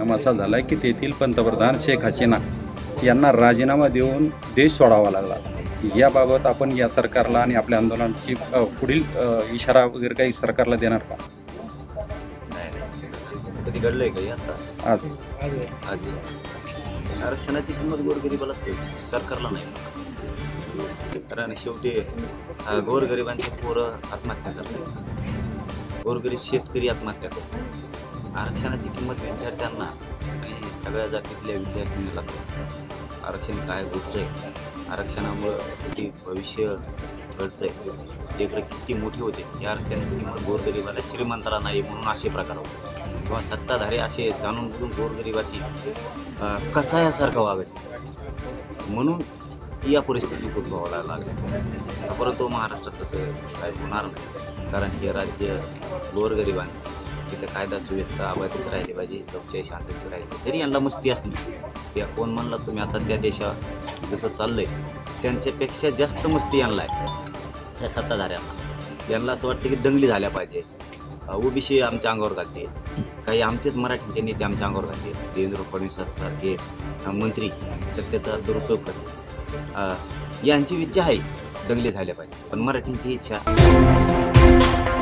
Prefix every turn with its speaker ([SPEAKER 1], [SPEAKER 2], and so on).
[SPEAKER 1] असा झाला की तेथील पंतप्रधान शेख हसीना यांना राजीनामा देऊन देश सोडावा लागला. याबाबत आपण या सरकारला आणि आपल्या आंदोलनाची पुढील इशारा वगैरे काही सरकारला देणार का?
[SPEAKER 2] कधी घडलंय का आता?
[SPEAKER 1] आज.
[SPEAKER 2] आज. आरक्षणाची किंमत गोरगरिबालाच कळते सरकारला नाही. कारण शेवटी गोरगरिबांचे पोरं आत्महत्या करतात. गोरगरीब शेतकरी आत्महत्या करतात. आरक्षणाची किंमत विद्यार्थ्यांना आणि सगळ्या जातीतल्या विद्यार्थ्यांना लागतो. आरक्षण काय गोष्ट आहे? आरक्षणामुळं किती भविष्य घडतंय लेकरं किती मोठे होते या आरक्षणाची किंमत गोरगरिबाला श्रीमंताला नाही म्हणून असे प्रकार होते. किंवा सत्ताधारी असे जाणून बुजून गोरगरिबाशी कसायासारखं वागत. म्हणून या परिस्थितीत उद्भवायला लागल्या परंतु महाराष्ट्रात तसं काय होणार नाही. कारण हे राज्य गोरगरिबांचं तिथं कायदा सुव्यवस्था अबाधित राहिली पाहिजे लोकशाही शांततेत राहिली तरी यांना मस्ती असली. त्या कोण म्हणला तुम्ही आता त्या देशात जसं चाललंय त्यांच्यापेक्षा जास्त मस्ती यांना आहे. त्या सत्ताधाऱ्यांना. यांना असं वाटतं की दंगली झाल्या पाहिजे. ओबीसी आमच्या अंगावर घालते. काही आमचेच मराठीचे नेते आमच्या अंगावर घालते. देवेंद्र फडणवीस सारखे मंत्री सत्तेचा दुरुपयोग करते. यांची इच्छा आहे दंगली झाल्या पाहिजे. पण मराठींची इच्छा